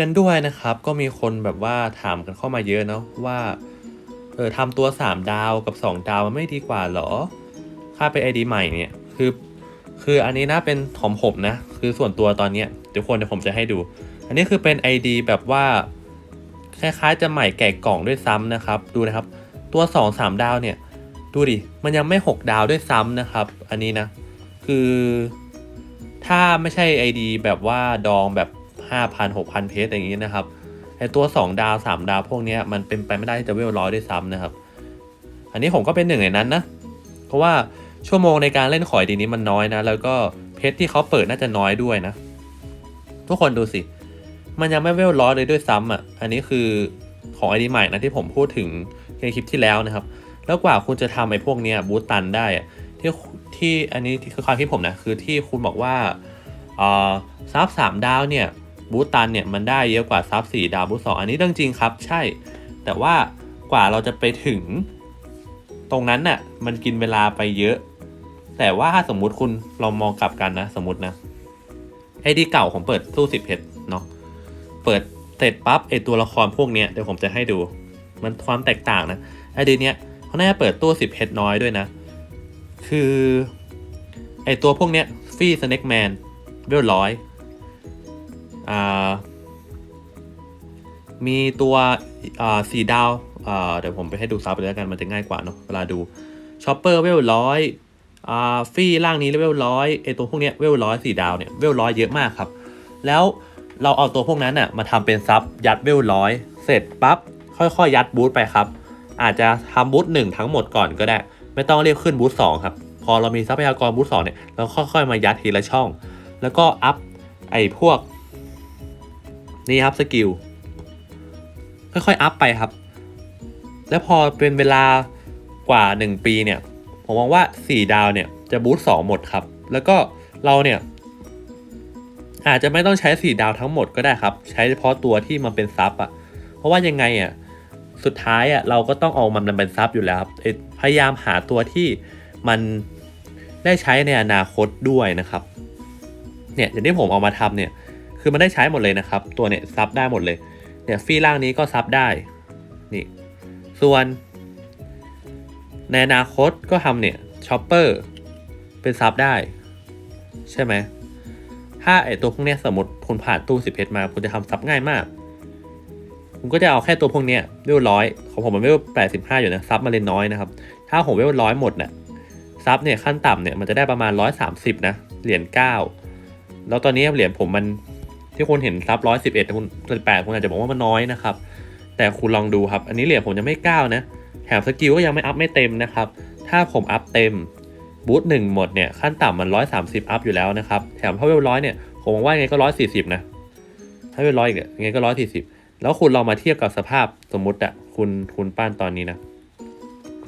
กันด้วยนะครับ ก็มีคนแบบว่าถามกันเข้ามาเยอะเนาะว่าเออทำตัว 3 ดาวกับ 2 ดาวมันไม่ดีกว่าเหรอ ค่าเป็น ID ใหม่เนี่ยคือคืออันนี้นะเป็นของผมนะ คือส่วนตัวตอนเนี้ยเดี๋ยวคนเดี๋ยวผมจะให้ดู อันนี้คือเป็น ID แบบว่าคล้ายๆจะใหม่แก่กล่องด้วยซ้ำนะครับ ดูนะครับ ตัว 2 3 ดาวเนี่ย ดูดิ มันยังไม่ 6 ดาวด้วยซ้ำนะครับ อันนี้นะ คือ ถ้าไม่ใช่ ID แบบว่าดองแบบ 5,000 6,000 เพชรอย่างนี้นะครับไอตัว 2 ดาว 3 ดาวพวกนี้มันเป็นไปไม่ได้ที่จะเวลร้อยด้วยซ้ำนะครับ อันนี้ผมก็เป็นหนึ่งในนั้นนะ เพราะว่าชั่วโมงในการเล่นขอยดีนี้มันน้อยนะ แล้วก็เพชรที่เขาเปิดน่าจะน้อยด้วยนะ ทุกคนดูสิ มันยังไม่เวลร้อยเลยด้วยซ้ำอะ อันนี้คือของไอดีใหม่นะที่ผมพูดถึงในคลิปที่แล้วนะครับ แล้วกว่าคุณจะทำไอ้พวกเนี้ยบูตตันได้ที่ที่อันนี้คือความคิดผมนะคือที่คุณบอกว่าอ่อซับสามดาวเนี่ย บูตตันเนี่ยมันได้เยอะกว่าซับสี่ดาวบูตสองอันนี้เรื่องจริงครับใช่ แต่ว่ากว่าเราจะไปถึง ตรงนั้นน่ะมันกินเวลาไปเยอะ แต่ว่าถ้าสมมุติคุณเรามองกลับกันนะสมมตินะไอดีเก่าผมเปิดสู้สิบเพชรเนาะเปิดเสร็จปั๊บไอตัวละครพวกเนี้ยเดี๋ยวผมจะให้ดู มันความแตกต่างนะไอดีเนี้ยเขาน่าจะเปิดตู้สิบเพชรน้อยด้วยนะ คือไอตัวพวกเนี้ยฟี่สเน็กแมนเวลร้อย มีตัวสี่ดาวเดี๋ยวผมไปให้ดูซับไปแล้วกันมันจะง่ายกว่าเนาะเวลาดูชอปเปอร์เวลร้อยฟี่ล่างนี้เวลร้อยไอตัวพวกเนี้ยเวลร้อยสี่ดาวเนี่ยเวลร้อยเยอะมากครับ แล้วเราเอาตัวพวกนั้นน่ะมาทำเป็นซับยัดเวลร้อยเสร็จปั๊บค่อยๆยัดบูทไปครับ อาจจะทำบูทหนึ่งทั้งหมดก่อนก็ได้ ไม่ต้องเรียกขึ้นบูทสองครับ พอเรามีทรัพยากรบูทสองเนี่ยเราค่อยๆมายัดทีละช่อง แล้วก็อัพไอ้พวก นี่ครับสกิลค่อยๆอัพไปครับ แล้วพอเป็นเวลากว่า 1 ปีเนี่ย ผมมองว่า 4 ดาวเนี่ยจะบูทสองหมดครับ แล้วก็เราเนี่ย อาจจะไม่ต้องใช้ 4 ดาวทั้งหมดก็ได้ครับ ใช้เฉพาะตัวที่มันเป็นซับอะ่ะ เพราะว่ายังไงอะสุดท้ายอะเราก็ต้องเอามันเป็นซับอยู่แล้วครับพยายามหาตัวที่มันได้ใช้ในอนาคตด้วยนะครับ เนี่ยอย่างที่ผมเอามาทำเนี่ย คือมันได้ใช้หมดเลยนะครับ ตัวเนี่ยซับได้หมดเลย เนี่ยฟรีล่างนี้ก็ซับได้ นี่ ส่วน ในอนาคตก็ทำเนี่ยช็อปเปอร์เป็นซับได้ ใช่ไหม ถ้าไอตัวพวกเนี้ยสมมติคุณผ่านตู้สิบเพชรมาคุณจะทำซับง่ายมากผมก็จะเอาแค่ตัวพวกเนี้ยเวลร้อยของผมมันเวลแปดสิบห้าอยู่นะซับมาเล่นน้อยนะครับ ถ้าผมเวลร้อยหมดเนี่ยซับเนี่ยขั้นต่ำเนี่ยมันจะได้ประมาณร้อยสามสิบนะเหรียญเก้าแล้วตอนนี้เหรียญผมมัน ที่คุณเห็นซับร้อยสิบเอ็ดคุณแปดคุณอาจจะบอกว่ามันน้อยนะครับ แต่คุณลองดูครับ อันนี้เหรียญผมยังไม่เก้านะ แถมสกิลก็ยังไม่อัพไม่เต็มนะครับ ถ้าผมอัพเต็มบูทหนึ่งหมดเนี่ยขั้นต่ำมันร้อยสามสิบอัพอยู่แล้วนะครับ แถมถ้าเวลร้อยเนี่ยผมมองว่าไงก็ร้อยสี่สิบนะถ้าเวลร้อยอีกอะยังไงก็ร้อยสี่สิบแล้วคุณลองมาเทียบกับสภาพสมมุติอะคุณคุณป้านตอนนี้นะ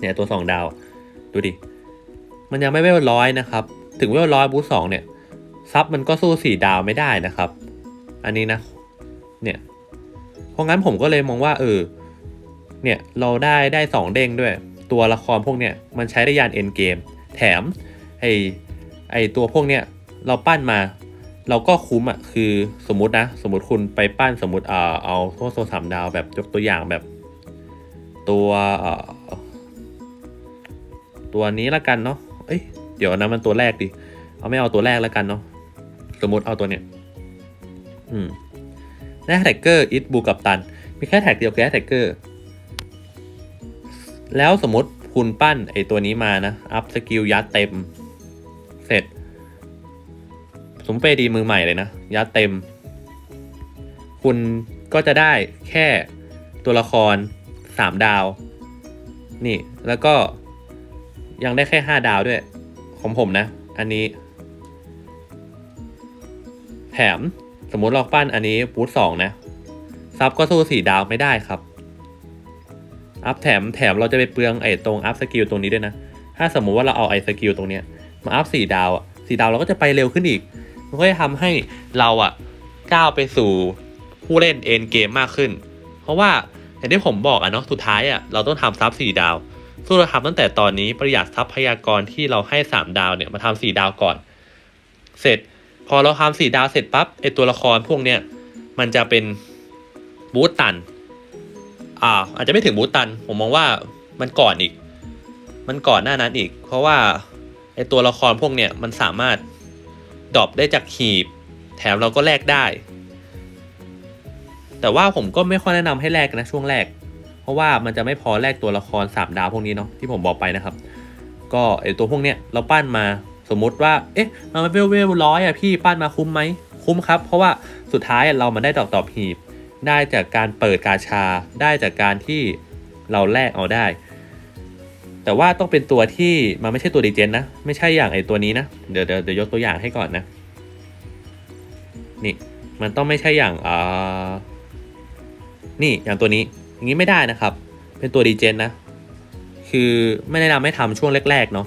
เนี่ยตัวสองดาวดูดิมันยังไม่เวลร้อยนะครับ ถึงเวลร้อยบูทสองเนี่ยซับมันก็สู้สี่ดาวไม่ได้นะครับ อันนี้นะ เนี่ย เพราะงั้นผมก็เลยมองว่าเออ เนี่ยเราได้ได้สองเด้งด้วย ตัวละครพวกเนี่ยมันใช้ได้ยานเอ็นเกม แถมไอไอตัวพวกเนี่ยเราปั้นมา เราก็คุ้มอะคือสมมตินะ สมมติคุณไปปั้นสมมติเอ่อเอาพวกโซสามดาวแบบยกตัวอย่างแบบ ตัวเอ่อตัวนี้ละกันเนาะ เอ้ย เดี๋ยวนะมันตัวแรกดิ เอาไม่เอาตัวแรกละกันเนาะ สมมติเอาตัวเนี้ย อืมได้แท็กเกอร์อิทบูกับตัน มีแค่แท็กเดียวแค่แท็กเกอร์แล้วสมมติคุณปั้นไอตัวนี้มานะ อัพสกิลยัดเต็ม เสร็จ สมมติไปดีมือใหม่เลยนะ ยัดเต็ม คุณก็จะได้แค่ตัวละครสามดาว นี่แล้วก็ยังได้แค่ห้าดาวด้วย ของผมนะ อันนี้ แถม สมมติเราปั้นอันนี้บูทสองนะ ซับก็สู้สี่ดาวไม่ได้ครับ อัพแถมแถมเราจะไปเปลืองไอ้ตรงอัพสกิลตรงนี้ด้วยนะ ถ้าสมมุติว่าเราเอาไอ้สกิลตรงเนี้ยมาอัพสี่ดาวอะสี่ดาวเราก็จะไปเร็วขึ้นอีก มันก็จะทำให้เราอะก้าวไปสู่ผู้เล่นเอ็นเกมมากขึ้น เพราะว่าอย่างที่ผมบอกอะเนาะสุดท้ายอะเราต้องทำซับสี่ดาวสู้เราทำตั้งแต่ตอนนี้ประหยัดทรัพยากรที่เราให้สามดาวเนี่ยมาทำสี่ดาวก่อน เสร็จ พอเราทำสี่ดาวเสร็จปั๊บไอตัวละครพวกเนี้ยมันจะเป็นบูตตัน อ่า อาจจะไม่ถึงบูตตัน ผมมองว่ามันก่อนอีก มันก่อนหน้านั้นอีก เพราะว่าไอตัวละครพวกเนี้ยมันสามารถดรอปได้จากหีบ แถมเราก็แลกได้ แต่ว่าผมก็ไม่ค่อยแนะนำให้แลกนะช่วงแรก เพราะว่ามันจะไม่พอแลกตัวละคร3ดาวพวกนี้เนาะที่ผมบอกไปนะครับ ก็ไอตัวพวกเนี้ยเราปั้นมา สมมุติว่า เอ๊ะมันเวลเวลร้อยอะพี่ปั้นมาคุ้มไหม คุ้มครับ เพราะว่าสุดท้ายเรามันได้ดอกตอบหีบ ได้จากการเปิดกาชา ได้จากการที่เราแลกเอาได้ แต่ว่าต้องเป็นตัวที่มันไม่ใช่ตัวดีเจนนะ ไม่ใช่อย่างไอตัวนี้นะ เดี๋ยวเดี๋ยวเดี๋ยวยกตัวอย่างให้ก่อนนะ นี่ มันต้องไม่ใช่อย่างอ่านี่อย่างตัวนี้อย่างนี้ไม่ได้นะครับ เป็นตัวดีเจนนะ คือไม่แนะนำให้ทำช่วงแรกๆเนาะ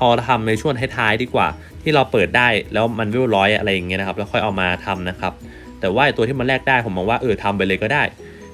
พอทำในช่วงท้ายๆดีกว่า ที่เราเปิดได้แล้วมันวิวร้อยอะไรอย่างเงี้ยนะครับแล้วค่อยเอามาทำนะครับ แต่ว่าไอตัวที่มันแลกได้ผมมองว่าเออทำไปเลยก็ได้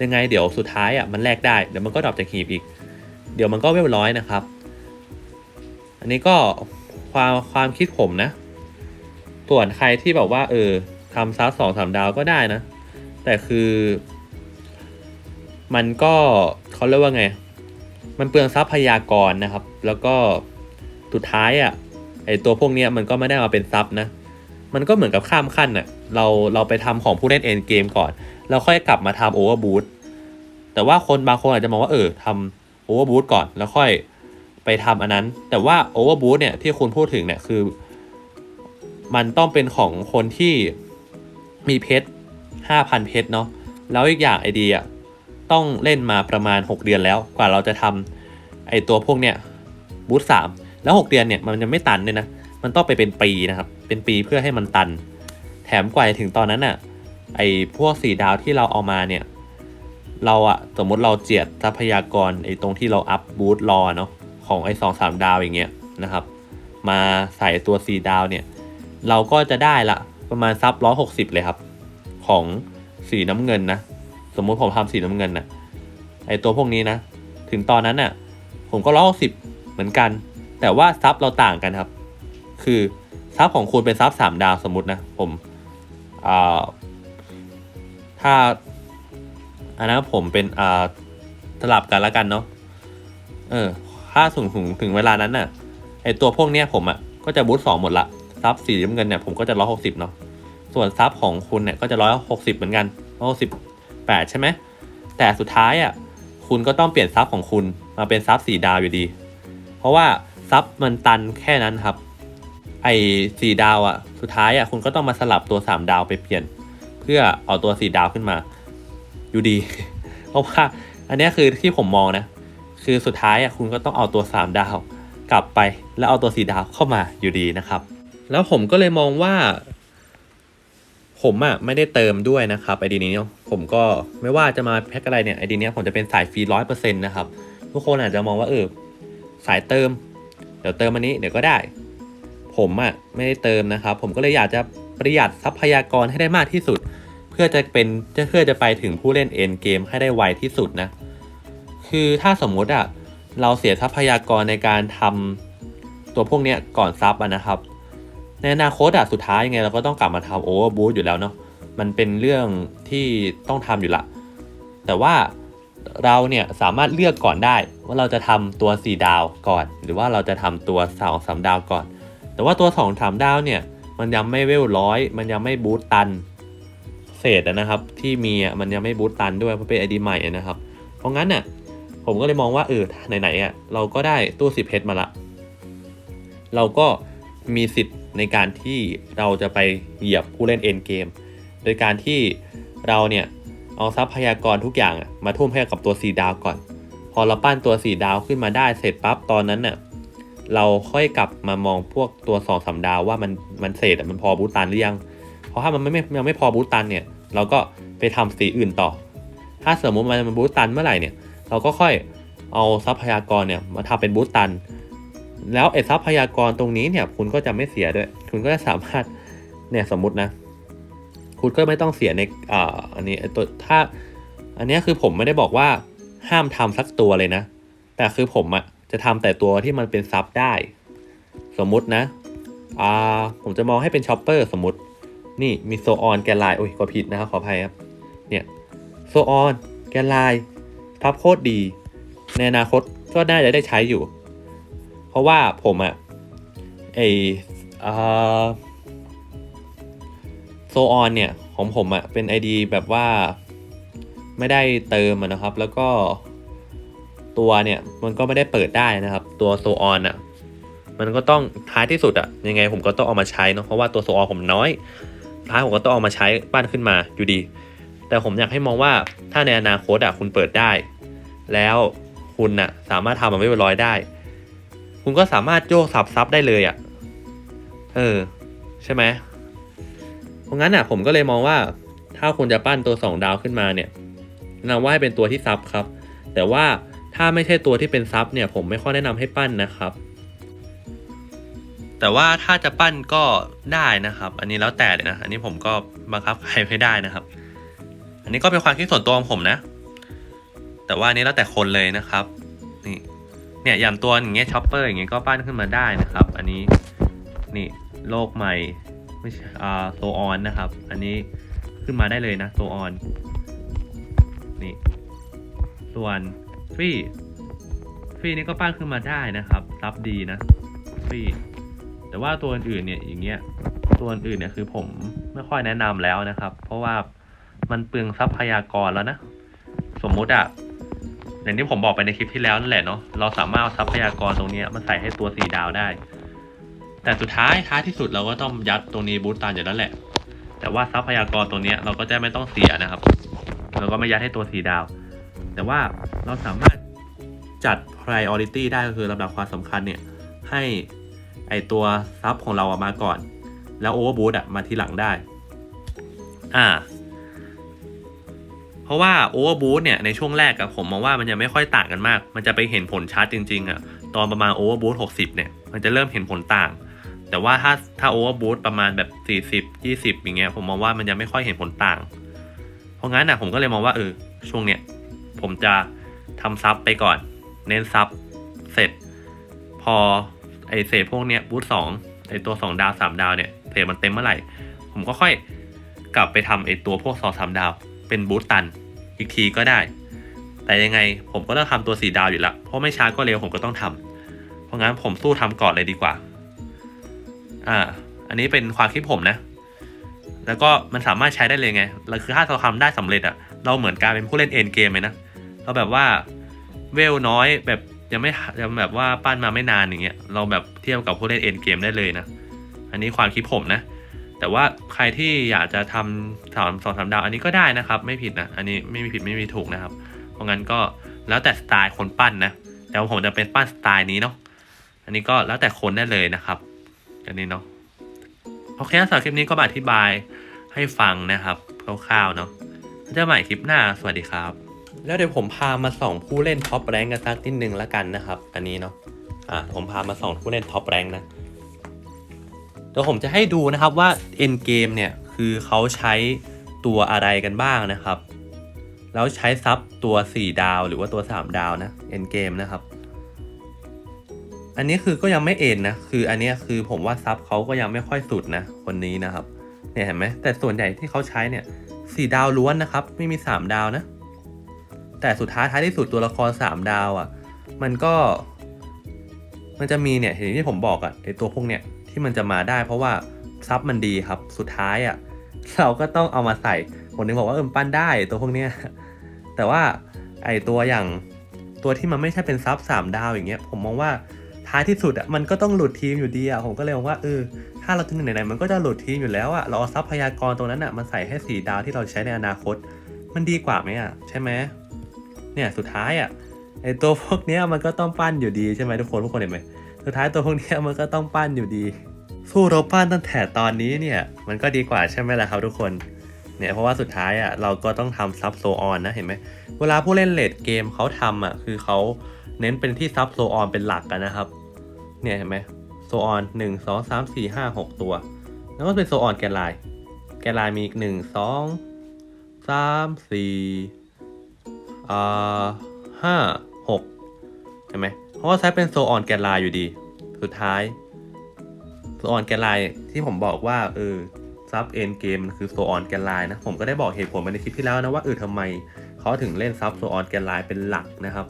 ยังไงเดี๋ยวสุดท้ายอะมันแลกได้เดี๋ยวมันก็ดรอปจากหีบอีก เดี๋ยวมันก็เวร้อยนะครับ อันนี้ก็ความความคิดผมนะ ส่วนใครที่แบบว่า เออทำซับสองสามดาวก็ได้นะ แต่คือ มันก็เขาเรียกว่าไง มันเปลืองทรัพยากรนะครับ แล้วก็ สุดท้ายอะไอตัวพวกเนี้ยมันก็ไม่ได้มาเป็นซับนะ มันก็เหมือนกับข้ามขั้นอะเราเราไปทำของผู้เล่นเอ็นเกมก่อน แล้วค่อยกลับมาทำโอเวอร์บูทแต่ว่าคนบางคนอาจจะมองว่าเออทำโอเวอร์บูทก่อน แล้วค่อยไปทำอันนั้น แต่ว่าโอเวอร์บูทเนี่ยที่คุณพูดถึงเนี่ยคือ มันต้องเป็นของคนที่มีเพชรห้าพันเพชรเนาะแล้วอีกอย่างไอเดียต้องเล่นมาประมาณ 6 เดือนแล้วกว่าเราจะทำไอตัวพวกเนี้ยบูทสาม แล้ว 6 เดือนเนี่ยมันจะไม่ตันเลยนะ มันต้องไปเป็นปีนะครับ เป็นปีเพื่อให้มันตัน แถมกว่าจะถึงตอนนั้นอะ่ะ ไอพวกสีดาวที่เราเอามาเนี่ย เราอะสมมติเราเจียดทรัพยากรไอตรงที่เราอัพบูทรอเนาะของไอสองสามดาวอย่างเงี้ยนะครับ มาใส่ตัวสีดาวเนี่ย เราก็จะได้ละประมาณซับร้อยหกสิบเลยครับ ของสีน้ำเงินนะ สมมุติผมทำสีน้ำเงินนะไอตัวพวกนี้นะ ถึงตอนนั้นน่ะ ผมก็ร้อยหกสิบเหมือนกัน แต่ว่าซับเราต่างกันครับ คือซับของคุณเป็นซับสามดาวสมมตินะผมถ้าอันนั้นผมเป็นสลับกันแล้วกันเนาะเออถ้าถึงถึงถึงเวลานั้นน่ะไอตัวพวกเนี้ยผมอะ่ะก็จะบูทสองหมดละซับสีน้ำเงินเนี่ยผมก็จะร้อยหกสิบเนาะส่วนซับของคุณเนี่ยก็จะร้อยหกสิบเหมือนกันร้อยหกสิบแปดใช่ไหมแต่สุดท้ายอะ่ะคุณก็ต้องเปลี่ยนซับของคุณมาเป็นซับสีดาวอยู่ดี เพราะว่า ซับมันตันแค่นั้นครับ ไอ้สีดาวอะ่ะ สุดท้ายอะ่ะคุณก็ต้องมาสลับตัวสามดาวไปเปลี่ยน เพื่อเอาตัวสีดาวขึ้นมา อยู่ดี เพราะว่าอันนี้คือที่ผมมองนะ คือสุดท้ายอะคุณก็ต้องเอาตัว3ดาวกลับไป แล้วเอาตัว4ดาวเข้ามาอยู่ดีนะครับ แล้วผมก็เลยมองว่า ผมอะไม่ได้เติมด้วยนะครับไอดีนี้ผมก็ไม่ว่าจะมาแพ็กอะไรเนี่ยไอดีนี้ผมจะเป็นสายฟรีร้อยเปอร์เซ็นต์นะครับทุกคนอาจจะมองว่าเออสายเติม เดี๋ยวเติมอันนี้เดี๋ยวก็ได้ ผมอะไม่ได้เติมนะครับ ผมก็เลยอยากจะประหยัดทรัพยากรให้ได้มากที่สุด เพื่อจะเป็นเพื่อจะไปถึงผู้เล่นเอ็นเกมให้ได้ไวที่สุดนะ คือถ้าสมมุติอะเราเสียทรัพยากรในการทำตัวพวกเนี้ยก่อนซับอะนะครับ ในอนาคตอะสุดท้ายยังไงเราก็ต้องกลับมาทำโอเวอร์บูทอยู่แล้วเนาะมันเป็นเรื่องที่ต้องทำอยู่ละ แต่ว่า เราเนี่ยสามารถเลือกก่อนได้ ว่าเราจะทำตัว 4 ดาวก่อน หรือว่าเราจะทำตัว2อสดาวก่อน แต่ว่าตัว2อสดาวเนี่ยมันยังไม่เวลร้อยมันยังไม่บูตตันเศษนะครับ ที่มีมันยังไม่บูตตันด้วยเพราะเป็นไอดีใหม่นะครับ เพราะงั้นน่ะผมก็เลยมองว่าเออไหนๆอะเราก็ได้ตู้สิบเพชรมาละ เราก็มีสิทธิ์ในการที่เราจะไปเหยียบผู้เล่นเอ็นเกมโดยการที่เราเนี่ย เอาทรัพยากรทุกอย่างมาทุ่มให้กับตัวสีดาวก่อน พอเราปั้นตัวสีดาวขึ้นมาได้เสร็จปั๊บตอนนั้นน่ะเราค่อยกลับมามองพวกตัวสองสามดาวว่ามันมันเศษอะมันพอบูตันหรือยัง เพราะถ้ามันไม่ไม่ยังไม่พอบูตันเนี่ย เราก็ไปทำสีอื่นต่อ ถ้าสมมติมันมันบูตันเมื่อไหร่เนี่ย เราก็ค่อยเอาทรัพยากรเนี่ยมาทำเป็นบูตัน แล้วไอ้ทรัพยากรตรงนี้เนี่ยคุณก็จะไม่เสียด้วย คุณก็จะสามารถเนี่ยสมมตินะ คุณก็ไม่ต้องเสียในอ่าอันนี้ตัวถ้าอันนี้คือผมไม่ได้บอกว่าห้ามทำสักตัวเลยนะ แต่คือผมอะจะทำแต่ตัวที่มันเป็นซับได้ สมมุตินะอ่าผมจะมองให้เป็นช็อปเปอร์สมมติ นี่มีโซออนแกนไลน์โอ้ยก็ผิดนะครับขออภัยครับ เนี่ยโซออนแกนไลน์ซับโคตรดี ในอนาคตก็น่าจะได้ใช้อยู่ เพราะว่าผมอะไออ่า โซออนเนี่ยของผมอะเป็น ID แบบว่าไม่ได้เติมนะครับ แล้วก็ตัวเนี่ยมันก็ไม่ได้เปิดได้นะครับ ตัวโซออนอะมันก็ต้องท้ายที่สุดอะยังไงผมก็ต้องเอามาใช้เนอะเพราะว่าตัวโซออนผมน้อย ท้ายผมก็ต้องเอามาใช้ปั้นขึ้นมาอยู่ดี แต่ผมอยากให้มองว่าถ้าในอนาคตอะคุณเปิดได้ แล้วคุณน่ะสามารถทำมันไม่เป็นร้อยได้ คุณก็สามารถโยกสับซับได้เลยอะ่ะเออ ใช่ไหม เพราะงั้นอะผมก็เลยมองว่าถ้าคุณจะปั้นตัวสองดาวขึ้นมาเนี่ยนำว่าให้เป็นตัวที่ซับครับ แต่ว่าถ้าไม่ใช่ตัวที่เป็นซับเนี่ยผมไม่ค่อยแนะนำให้ปั้นนะครับ แต่ว่าถ้าจะปั้นก็ได้นะครับ อันนี้แล้วแต่เลยนะ อันนี้ผมก็บังคับใครไม่ได้นะครับ อันนี้ก็เป็นความคิดส่วนตัวของผมนะ แต่ว่าอันนี้แล้วแต่คนเลยนะครับ นี่เนี่ยอย่างตัวอย่างเงี้ยช็อปเปอร์อย่างเงี้ยก็ปั้นขึ้นมาได้นะครับ อันนี้นี่โลกใหม่ ไม่ใช่อ่าโซออนนะครับ อันนี้ขึ้นมาได้เลยนะโซออนนี่ ส่วนฟรีฟรีนี่ก็ปั้นขึ้นมาได้นะครับซับดีนะฟรีแต่ว่าตัวอื่นเนี่ยอย่างเงี้ยตัวอื่นเนี่ยคือผมไม่ค่อยแนะนำแล้วนะครับ เพราะว่ามันเปลืองทรัพยากรแล้วนะ สมมุติอะอย่างที่ผมบอกไปในคลิปที่แล้วนั่นแหละเนาะเราสามารถเอาทรัพยากรตรงนี้มันใส่ให้ตัวสีดาวได้ แต่สุดท้ายท้ายที่สุดเราก็ต้องยัดตรงนี้บูตตันอยู่แล้วแหละ แต่ว่าทรัพยากรตรงเนี้เราก็จะไม่ต้องเสียนะครับ เราก็ไม่ยัดให้ตัวสีดาว แต่ว่าเราสามารถจัด priority ได้ก็คือลำดับความสำคัญเนี่ยให้ไอตัวซับของเราอะมาก่อน แล้ว overboot อะมาทีหลังได้ อ่า เพราะว่า overboot เนี่ยในช่วงแรกอะผมมองว่ามันยังไม่ค่อยต่างกันมาก มันจะไปเห็นผลชัดจริง ๆอะตอนประมาณ overboot 60 เนี่ย มันจะเริ่มเห็นผลต่าง แต่ว่าถ้าถ้า overboot ประมาณแบบ 40 20 อย่างเงี้ยผมมองว่ามันยังไม่ค่อยเห็นผลต่าง เพราะงั้นอะผมก็เลยมองว่าเออช่วงเนี้ยผมจะทำซับไปก่อน เน้นซับเสร็จ พอไอเศษพวกเนี้ยบูทสองไอตัวสองดาวสามดาวเนี่ยเศษมันเต็มเมื่อไหร่ ผมก็ค่อยกลับไปทำไอตัวพวกสองสามดาว เป็นบูทตันอีกทีก็ได้ แต่ยังไงผมก็ต้องทำตัวสี่ดาวอยู่ล้วเพราะไม่ช้าก็เร็วผมก็ต้องทำเพราะงั้นผมสู้ทำก่อนเลยดีกว่า อ่า อันนี้เป็นความคิดผมนะ แล้วก็มันสามารถใช้ได้เลยไงแล้วคือถ้าเราทำได้สำเร็จอะเราเหมือนการเป็นผู้เล่นเอ็นเกมเลยนะเราแบบว่าเวลน้อยแบบยังไม่ยังแบบว่าปั้นมาไม่นานอย่างเงี้ยเราแบบเทียบกับผู้เล่นเอ็นเกมได้เลยนะ อันนี้ความคิดผมนะ แต่ว่าใครที่อยากจะทำสามสองสามดาวอันนี้ก็ได้นะครับ ไม่ผิดนะอันนี้ไม่มีผิดไม่มีถูกนะครับ เพราะงั้นก็แล้วแต่สไตล์คนปั้นนะแต่ว่าผมจะเป็นปั้นสไตล์นี้เนาะอันนี้ก็แล้วแต่คนได้เลยนะครับ อันนี้เนาะโอเคสำหรับคลิปนี้ก็อธิบายให้ฟังนะครับคร่าวๆเนาะเจอกันใหม่คลิปหน้าสวัสดีครับ แล้วเดี๋ยวผมพามาส่องผู้เล่นท็อปแรงกันสักนิดนึงแล้วกันนะครับ อันนี้เนาะอ่าผมพามาส่องผู้เล่นท็อปแรงนะเดี๋ยวผมจะให้ดูนะครับว่า end game เนี่ยคือเขาใช้ตัวอะไรกันบ้างนะครับ แล้วใช้ซับตัว 4 ดาวหรือว่าตัว 3 ดาวนะ end game นะครับ อันนี้คือก็ยังไม่เอ็นนะ คืออันนี้คือผมว่าซับเขาก็ยังไม่ค่อยสุดนะ คนนี้นะครับ เนี่ยเห็นไหม แต่ส่วนใหญ่ที่เขาใช้เนี่ยสี่ดาวล้วนนะครับ ไม่มี3ดาวนะ แต่สุดท้ายท้ายที่สุดตัวละคร3ดาวอะ่ะ มันก็ มันจะมีเนี่ยเห็นที่ผมบอกอะ่ะไอตัวพวกเนี่ยที่มันจะมาได้ เพราะว่าซับมันดีครับ สุดท้ายอะ่ะเราก็ต้องเอามาใส่คนนึงบอกว่าเออปั้นได้ตัวพวกเนี้ย แต่ว่าไอตัวอย่างตัวที่มันไม่ใช่เป็นซับสามดาวอย่างเงี้ย ผมมองว่า ท้ายที่สุดอะมันก็ต้องหลุดทีมอยู่ดีอะผมก็เลยมองว่าเออถ้าเราจะไหนๆมันก็จะหลุดทีมอยู่แล้วอะเราเอาทรัพยากรตรงนั้นอะมาใส่ให้สีดาวที่เราใช้ในอนาคต มันดีกว่าไหมอะใช่ไหมเนี่ยสุดท้ายอะไอตัวพวกเนี้ยมันก็ต้องปั้นอยู่ดีใช่ไหมทุกคนทุกคนเห็นไหมสุดท้ายตัวพวกเนี้ยมันก็ต้องปั้นอยู่ดี สู้เราปั้นตั้งแต่ตอนนี้เนี่ยมันก็ดีกว่าใช่ไหมล่ะครับทุกคนเนี่ยเพราะว่าสุดท้ายอะเราก็ต้องทำซับโซออนนะเห็นไหมเวลาผู้เล่นเลดเกมเขาทำอะคือเขาเน้นเป็นที่ซับโซออนเป็นหลักกันนะครับ เนี่ยเห็นไหมโซออนหนึ่งสองสามสี่ห้าหกตัว แล้วก็เป็นโซออนแกนไลน์แกนไลน์มีอีกหนึ่งสองสามสี่อ่าห้าหกเห็นไหมเพราะว่าใช้เป็นโซออนแกนไลน์อยู่ดี สุดท้ายโซออนแกนไลน์ที่ผมบอกว่าเออซับเอ็นเกมมันคือโซออนแกนไลน์นะผมก็ได้บอกเหตุผลไปในคลิปที่แล้วนะว่าเออทำไมเขาถึงเล่นซับโซออนแกนไลน์เป็นหลักนะครับ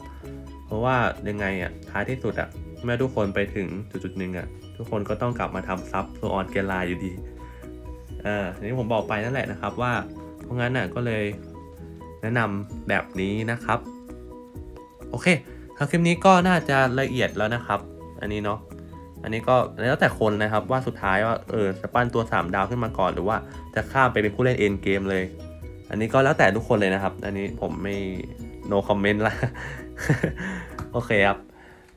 เพราะว่ายังไงอะท้ายที่สุดอะ เมื่อทุกคนไปถึงจุดๆหนึ่งอะทุกคนก็ต้องกลับมาทำซับโซออนแกลน์อยู่ดีเอ่าทีนี้ผมบอกไปนั่นแหละนะครับว่า เพราะงั้นน่ะก็เลยแนะนำแบบนี้นะครับ โอเคทาคลิปนี้ก็น่าจะละเอียดแล้วนะครับ อันนี้เนาะอันนี้ก็แล้วแต่คนนะครับว่าสุดท้ายว่าเออจะปั้นตัว 3 ดาวขึ้นมาก่อนหรือว่าจะข้ามไปเป็นผู้เล่นเอ็นเกมเลย อันนี้ก็แล้วแต่ทุกคนเลยนะครับ อันนี้ผมไม่ no comment ละโอเคครับ